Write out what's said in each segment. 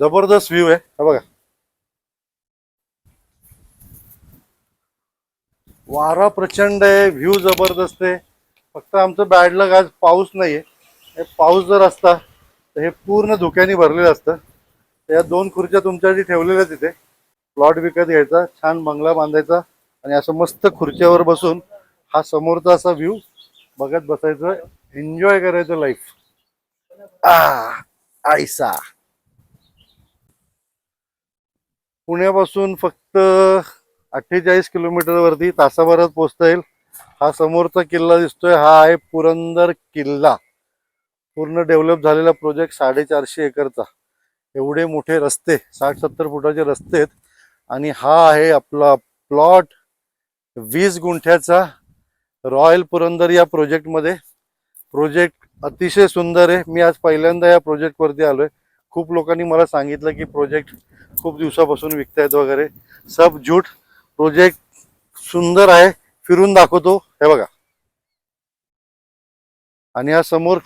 जबरदस्त व्ह्यू आहे. हा बघा. वारा प्रचंड आहे व्ह्यू जबरदस्त आहे. फक्त आमचं बॅड लक आज पाऊस नाहीये. हे पाऊस जर असता तर हे पूर्ण धुक्याने भरलेलं असतं. या दोन खुर्च्या तुमच्यासाठी ठेवलेल्या तिथे प्लॉट विकत घ्यायचा छान बंगला बांधायचा आणि असं मस्त खुर्च्यावर बसून हा समोरचा असा व्ह्यू बघत बसायचं एन्जॉय करायचं लाईफ आ आयसा पुण्यापासून फक्त अठ्ठेचाळीस किलोमीटरवरती तासाभरात पोहोचता येईल. हा समोरचा किल्ला दिसतोय. हा आहे पुरंदर किल्ला. पूर्ण डेव्हलप झालेला प्रोजेक्ट साडेचारशे एकरचा. एवढे मोठे रस्ते साठ सत्तर फुटाचे रस्ते आहेत. आणि हा आहे आपला प्लॉट वीस गुंठ्याचा रॉयल पुरंदर या प्रोजेक्टमध्ये. प्रोजेक्ट अतिशय सुंदर आहे. मी आज पहिल्यांदा या प्रोजेक्टवरती आलो आहे खूप लोकांनी मला सांगितलं की प्रोजेक्ट खूप दिवसापासून विकतायत वगैरे. सब झूट प्रोजेक्ट सुंदर आहे फिरून दाखवतो. हे बघा. आणि हा समोर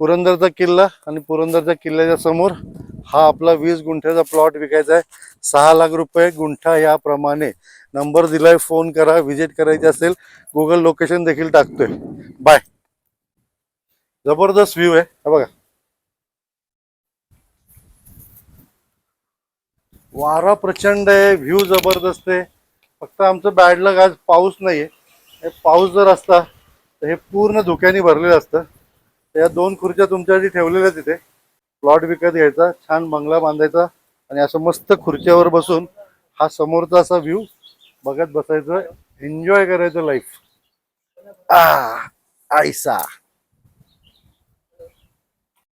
पुरंदरचा किल्ला आणि पुरंदरच्या किल्ल्याच्या समोर हा आपला वीस गुंठ्याचा प्लॉट विकायचा आहे. सहा लाख रुपये गुंठा याप्रमाणे. नंबर दिलाय फोन करा व्हिजिट करायची असेल गुगल लोकेशन देखील टाकतोय. बाय जबरदस्त व्ह्यू आहे. हा बघा. वारा प्रचंड आहे व्ह्यू जबरदस्त आहे. फक्त आमचं बॅड लक आज पाऊस नाही हे पाऊस जर असता तर हे पूर्ण धुक्याने भरलेलं असतं. तर या दोन खुर्च्या तुमच्यासाठी ठेवलेल्या तिथे प्लॉट विकत घ्यायचा छान बंगला बांधायचा आणि असं मस्त खुर्च्यावर बसून हा समोरचा असा व्ह्यू बघत बसायचं एन्जॉय करायचं लाईफ आ आयसा